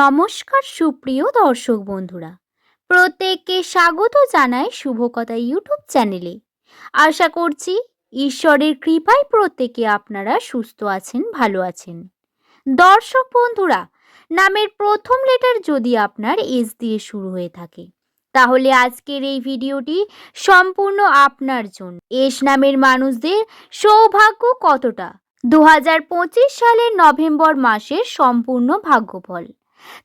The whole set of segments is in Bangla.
নমস্কার সুপ্রিয় দর্শক বন্ধুরা। প্রত্যেককে স্বাগত জানাই শুভকথা ইউটিউব চ্যানেলে। আশা করছি ঈশ্বরের কৃপায় প্রত্যেকে আপনারা সুস্থ আছেন, ভালো আছেন। দর্শক বন্ধুরা, নামের প্রথম লেটার যদি আপনার এস দিয়ে শুরু হয়ে থাকে, তাহলে আজকের এই ভিডিওটি সম্পূর্ণ আপনার জন্য। এস নামের মানুষদের সৌভাগ্য কতটা? দু হাজার পঁচিশ সালের নভেম্বর মাসের সম্পূর্ণ ভাগ্যফল।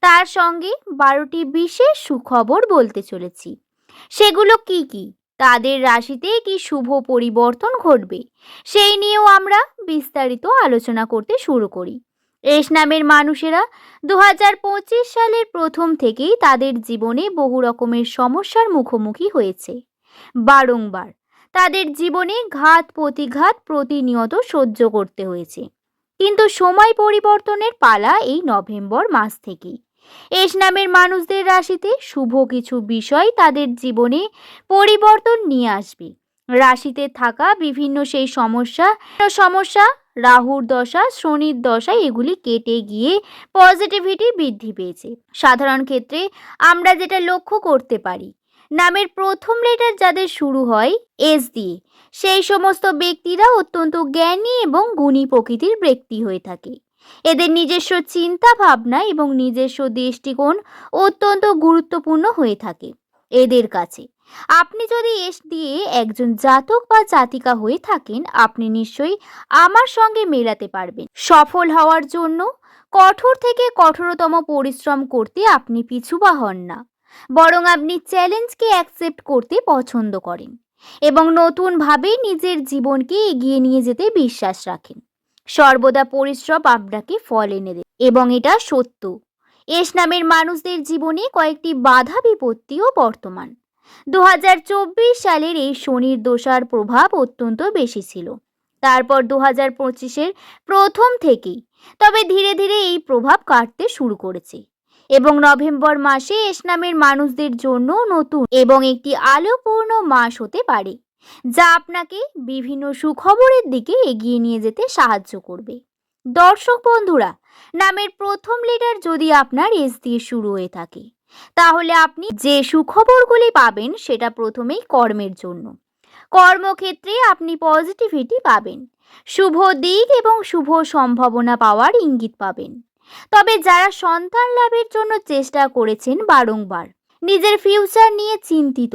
তার সঙ্গে বারোটি বিশেষ সুখবর বলতে চলেছি। সেগুলো কি কি? তাদের রাশিতে কি শুভ পরিবর্তন ঘটবে? সেই নিয়েও আমরা বিস্তারিত আলোচনা করতে শুরু করি। এস নামের মানুষেরা দু হাজার পঁচিশ সালের প্রথম থেকেই তাদের জীবনে বহু রকমের সমস্যার মুখোমুখি হয়েছে। বারংবার তাদের জীবনে ঘাত প্রতিঘাত প্রতিনিয়ত সহ্য করতে হয়েছে। কিন্তু সময় পরিবর্তনের পালা এই নভেম্বর মাস থেকেই। এস নামের মানুষদের রাশিতে শুভ কিছু বিষয় তাদের জীবনে পরিবর্তন নিয়ে আসবে। রাশিতে থাকা বিভিন্ন সেই সমস্যা সমস্যা, রাহুর দশা, শনির দশা, এগুলি কেটে গিয়ে পজিটিভিটি বৃদ্ধি পেয়েছে। সাধারণ ক্ষেত্রে আমরা যেটা লক্ষ্য করতে পারি নামের প্রথম লেটার যাদের শুরু হয় এস দিয়ে সেই সমস্ত ব্যক্তিরা অত্যন্ত জ্ঞানী এবং গুণী প্রকৃতির ব্যক্তি হয়ে থাকে। এদের নিজস্ব চিন্তা ভাবনা এবং নিজস্ব দৃষ্টিকোণ অত্যন্ত গুরুত্বপূর্ণ হয়ে থাকে এদের কাছে। আপনি যদি এস দিয়ে একজন জাতক বা জাতিকা হয়ে থাকেন, আপনি নিশ্চয়ই আমার সঙ্গে মেলাতে পারবেন। সফল হওয়ার জন্য কঠোর থেকে কঠোরতম পরিশ্রম করতে আপনি পিছুবা হন না। বরং আপনি চ্যালেঞ্জকে অ্যাকসেপ্ট করতে পছন্দ করেন এবং নতুনভাবে নিজের জীবনকে এগিয়ে নিয়ে যেতে বিশ্বাস রাখেন। সর্বদা পরিশ্রম আপনাকে ফল এনে দেবে এবং এটা সত্য। এস নামের মানুষদের জীবনে কয়েকটি বাধা বিপত্তিও বর্তমান। দু হাজার চব্বিশ সালের এই শনির দোষার প্রভাব অত্যন্ত বেশি ছিল। তারপর দু হাজার পঁচিশের প্রথম থেকেই। তবে ধীরে ধীরে এই প্রভাব কাটতে শুরু করেছে। এবং নভেম্বর মাসে এস নামের মানুষদের জন্য নতুন এবং একটি আলোপূর্ণ মাস হতে পারে, যা আপনাকে বিভিন্ন সুখবরের দিকে এগিয়ে নিয়ে যেতে সাহায্য করবে। দর্শক বন্ধুরা, নামের প্রথম লেটার যদি আপনার এস দিয়ে শুরু হয়ে থাকে, তাহলে আপনি যে সুখবরগুলি পাবেন সেটা প্রথমেই কর্মের জন্য। কর্মক্ষেত্রে আপনি পজিটিভিটি পাবেন, শুভ দিক এবং শুভ সম্ভাবনা পাওয়ার ইঙ্গিত পাবেন। তবে যারা সন্তান লাভের জন্য চেষ্টা করেছেন বারংবার, নিজের ফিউচার নিয়ে চিন্তিত,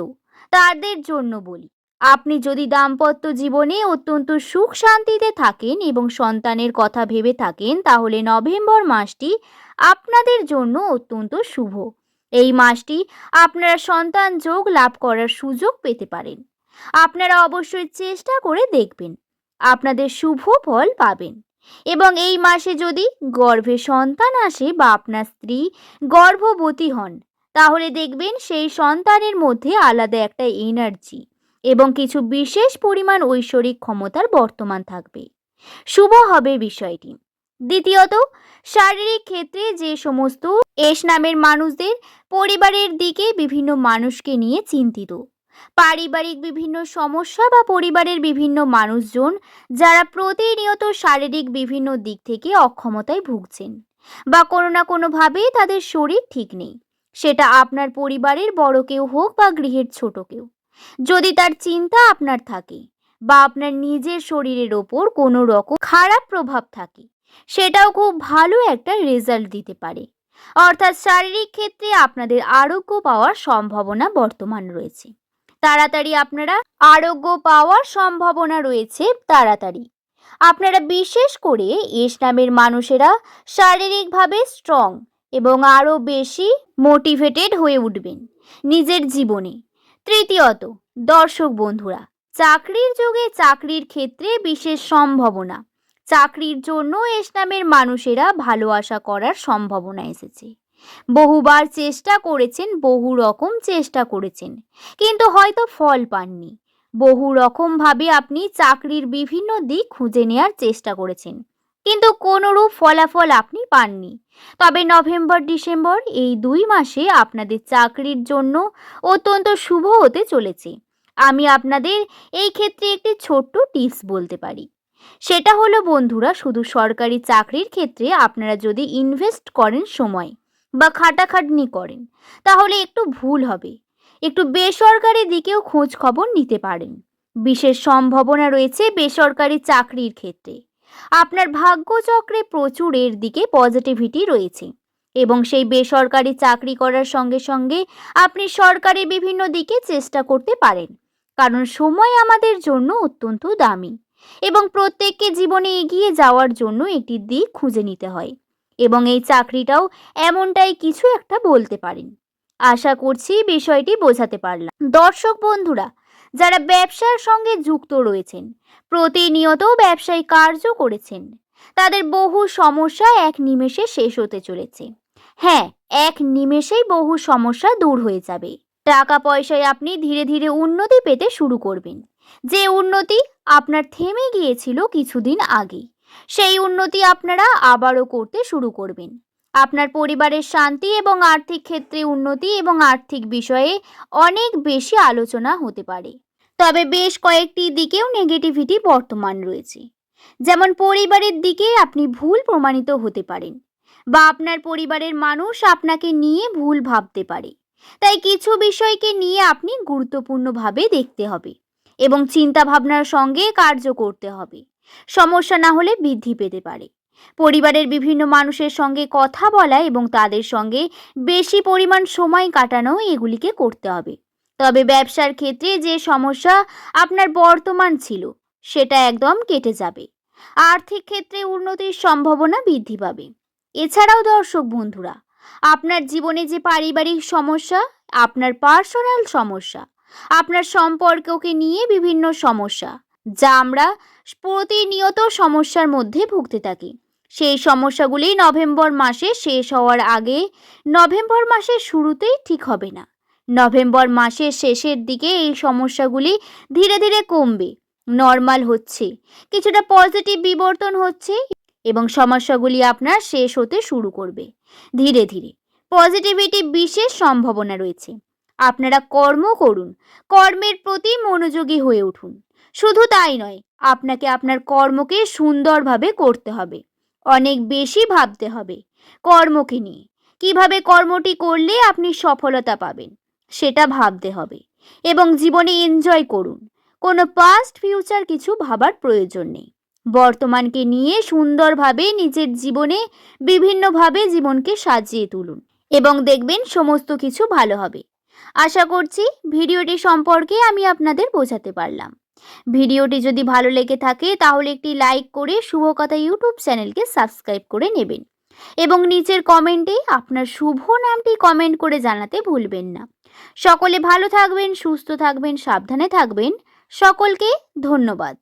তাদের জন্য বলি, আপনি যদি দাম্পত্য জীবনে অত্যন্ত সুখ শান্তিতে থাকেন এবং সন্তানের কথা ভেবে থাকেন, তাহলে নভেম্বর মাসটি আপনাদের জন্য অত্যন্ত শুভ। এই মাসটি আপনারা সন্তান যোগ লাভ করার সুযোগ পেতে পারেন। আপনারা অবশ্যই চেষ্টা করে দেখবেন, আপনাদের শুভ ফল পাবেন। এবং এই মাসে যদি গর্ভে সন্তান আসে বা আপনার স্ত্রী গর্ভবতী হন, তাহলে দেখবেন সেই সন্তানের মধ্যে আলাদা একটা এনার্জি এবং কিছু বিশেষ পরিমাণ ঐশ্বরিক ক্ষমতার বর্তমান থাকবে। শুভ হবে বিষয়টি। দ্বিতীয়ত, শারীরিক ক্ষেত্রে যে সমস্ত এস নামের মানুষদের পরিবারের দিকে বিভিন্ন মানুষকে নিয়ে চিন্তিত। পারিবারিক বিভিন্ন সমস্যা বা পরিবারের বিভিন্ন মানুষজন যারা প্রতিনিয়ত শারীরিক বিভিন্ন দিক থেকে অক্ষমতায় ভুগছেন বা কোনো না কোনোভাবেই তাদের শরীর ঠিক নেই। সেটা আপনার পরিবারের বড় কেউ হোক বা গৃহের ছোট কেউ। যদি তার চিন্তা আপনার থাকে বা আপনার নিজের শরীরের ওপর কোনো রকম খারাপ প্রভাব থাকে, সেটাও খুব ভালো একটা রেজাল্ট দিতে পারে। অর্থাৎ শারীরিক ক্ষেত্রে আপনাদের আরোগ্য পাওয়ার সম্ভাবনা বর্তমান রয়েছে। তাড়াতাড়ি আপনারা আরোগ্য পাওয়ার সম্ভাবনা রয়েছে, তাড়াতাড়ি। আপনারা বিশেষ করে এস নামের মানুষেরা শারীরিকভাবে স্ট্রং এবং আরও বেশি মোটিভেটেড হয়ে উঠবেন নিজের জীবনে। তৃতীয়ত, দর্শক বন্ধুরা, চাকরির যুগে চাকরির ক্ষেত্রে বিশেষ সম্ভাবনা। চাকরির জন্য এস নামের মানুষেরা ভালো আশা করার সম্ভাবনা এসেছে। বহুবার চেষ্টা করেছেন, বহু রকম চেষ্টা করেছেন। কিন্তু হয়তো ফল পাননি। বহু রকমভাবে আপনি চাকরির বিভিন্ন দিক খুঁজে নেওয়ার চেষ্টা করেছেন। কিন্তু কোনোরূপ ফলাফল আপনি পাননি। তবে নভেম্বর, ডিসেম্বর এই দুই মাসে আপনাদের চাকরির জন্য অত্যন্ত শুভ হতে চলেছে। আমি আপনাদের এই ক্ষেত্রে একটি ছোট্ট টিপস বলতে পারি। সেটা হলো, বন্ধুরা, শুধু সরকারি চাকরির ক্ষেত্রে আপনারা যদি ইনভেস্ট করেন সময় বা খাটাখাটনি করেন, তাহলে একটু ভুল হবে। একটু বেসরকারি দিকেও খোঁজ খবর নিতে পারেন। বিশেষ সম্ভাবনা রয়েছে বেসরকারি চাকরির ক্ষেত্রে। আপনার ভাগ্যচক্রে প্রচুর এর দিকে পজিটিভিটি রয়েছে এবং সেই বেসরকারি চাকরি করার সঙ্গে সঙ্গে আপনি সরকারি বিভিন্ন দিকে চেষ্টা করতে পারেন, কারণ সময় আমাদের জন্য অত্যন্ত দামি এবং প্রত্যেককে জীবনে এগিয়ে যাওয়ার জন্য একটি দিক খুঁজে নিতে হয়। এবং এই চাকরিটাও এমনটাই কিছু একটা বলতে পারেন। আশা করছি বিষয়টি বোঝাতে পারলাম। দর্শক বন্ধুরা, যারা ব্যবসার সঙ্গে যুক্ত রয়েছেন, প্রতিনিয়ত ব্যবসায়ী কার্য করেছেন, তাদের বহু সমস্যা এক নিমেষে শেষ হতে চলেছে। হ্যাঁ এক নিমেষেই বহু সমস্যা দূর হয়ে যাবে। টাকা পয়সায় আপনি ধীরে ধীরে উন্নতি পেতে শুরু করবেন। যে উন্নতি আপনার থেমে গিয়েছিল কিছুদিন আগে। সেই উন্নতি আপনারা আবারও করতে শুরু করবেন। আপনার পরিবারের শান্তি এবং আর্থিক ক্ষেত্রে উন্নতি এবং আর্থিক বিষয়ে অনেক বেশি আলোচনা হতে পারে। তবে বেশ কয়েকটি দিকেও নেগেটিভিটি বর্তমান রয়েছে। যেমন পরিবারের দিকে আপনি ভুল প্রমাণিত হতে পারেন বা আপনার পরিবারের মানুষ আপনাকে নিয়ে ভুল ভাবতে পারে। তাই কিছু বিষয়কে নিয়ে আপনি গুরুত্বপূর্ণভাবে দেখতে হবে এবং চিন্তা ভাবনার সঙ্গে কার্য করতে হবে। সমস্যা না হলে বৃদ্ধি পেতে পারে। পরিবারের বিভিন্ন মানুষের সঙ্গে কথা বলা এবং তাদের সঙ্গে বেশি পরিমাণ সময় কাটানো এগুলিকে করতে হবে। তবে ব্যবসার ক্ষেত্রে যে সমস্যা আপনার বর্তমান ছিল, সেটা একদম কেটে যাবে। আর্থিক ক্ষেত্রে উন্নতির সম্ভাবনা বৃদ্ধি পাবে। এছাড়াও দর্শক বন্ধুরা, আপনার জীবনে যে পারিবারিক সমস্যা, আপনার পার্সোনাল সমস্যা, আপনার সম্পর্ককে নিয়ে বিভিন্ন সমস্যা যা আমরা প্রতিনিয়ত সমস্যার মধ্যে ভুগতে থাকি। সেই সমস্যাগুলি নভেম্বর মাসে শেষ হওয়ার আগে নভেম্বর মাসের শুরুতেই ঠিক হবে না। নভেম্বর মাসের শেষের দিকে এই সমস্যাগুলি ধীরে ধীরে কমবে, নর্মাল হচ্ছে, কিছুটা পজিটিভ বিবর্তন হচ্ছে এবং সমস্যাগুলি আপনার শেষ হতে শুরু করবে, ধীরে ধীরে। পজিটিভিটি বিশেষ সম্ভাবনা রয়েছে। আপনারা কর্ম করুন, কর্মের প্রতি মনোযোগী হয়ে উঠুন। শুধু তাই নয়, আপনাকে আপনার কর্মকে সুন্দরভাবে করতে হবে। অনেক বেশি ভাবতে হবে কর্মকে নিয়ে। কীভাবে কর্মটি করলে আপনি সফলতা পাবেন, সেটা ভাবতে হবে এবং জীবনে এনজয় করুন। কোনো পাস্ট ফিউচার কিছু ভাবার প্রয়োজন নেই। বর্তমানকে নিয়ে সুন্দরভাবে নিজের জীবনে বিভিন্নভাবে জীবনকে সাজিয়ে তুলুন এবং দেখবেন সমস্ত কিছু ভালো হবে। আশা করছি ভিডিওটি সম্পর্কে আমি আপনাদের বোঝাতে পারলাম। ভিডিওটি যদি ভালো লেগে থাকে, তাহলে একটি লাইক করে শুভ কথা ইউটিউব চ্যানেলকে সাবস্ক্রাইব করে নেবেন। এবং নিচের কমেন্টে আপনার শুভ নামটি কমেন্ট করে জানাতে ভুলবেন না। সকলে ভালো থাকবেন, সুস্থ থাকবেন, সাবধানে থাকবেন। সকলকে ধন্যবাদ।